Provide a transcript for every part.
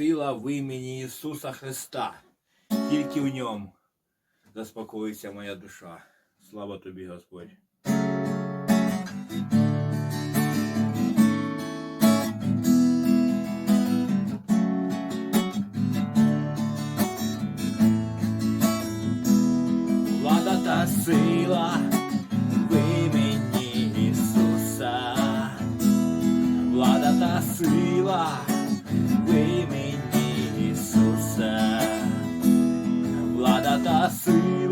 сила в імені Ісуса Христа. Тільки в ньому заспокоїться моя душа. Слава тобі, Господь. Влада та сила в імені Ісуса. Влада та сила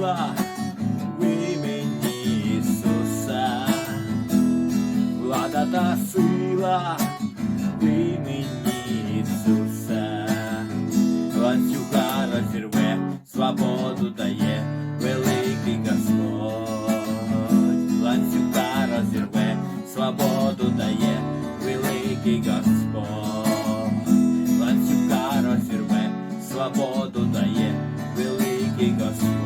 сила в імені Ісуса. Влада та сила в імені Ісуса. Ланцюга розірве, свободу дає великий Господь. Ланцюга розірве, свободу дає великий Господь. Ланцюга розірве, свободу дає великий Господь.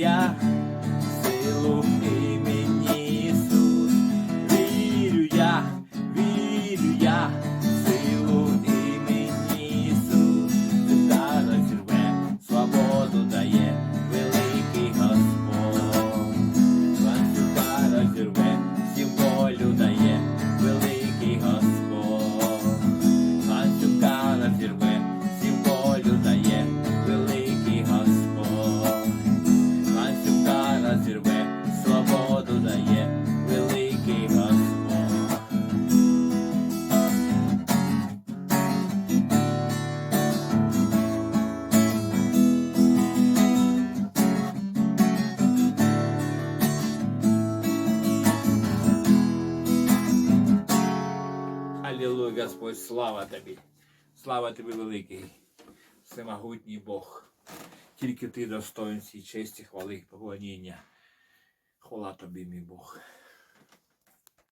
yeah. Аллилуйя, Господь, слава тобі. Слава тобі, великий, всемогутній Бог. Тільки ти достоин цій честі, хвали, поклоніння. Хвала тобі, мій Бог.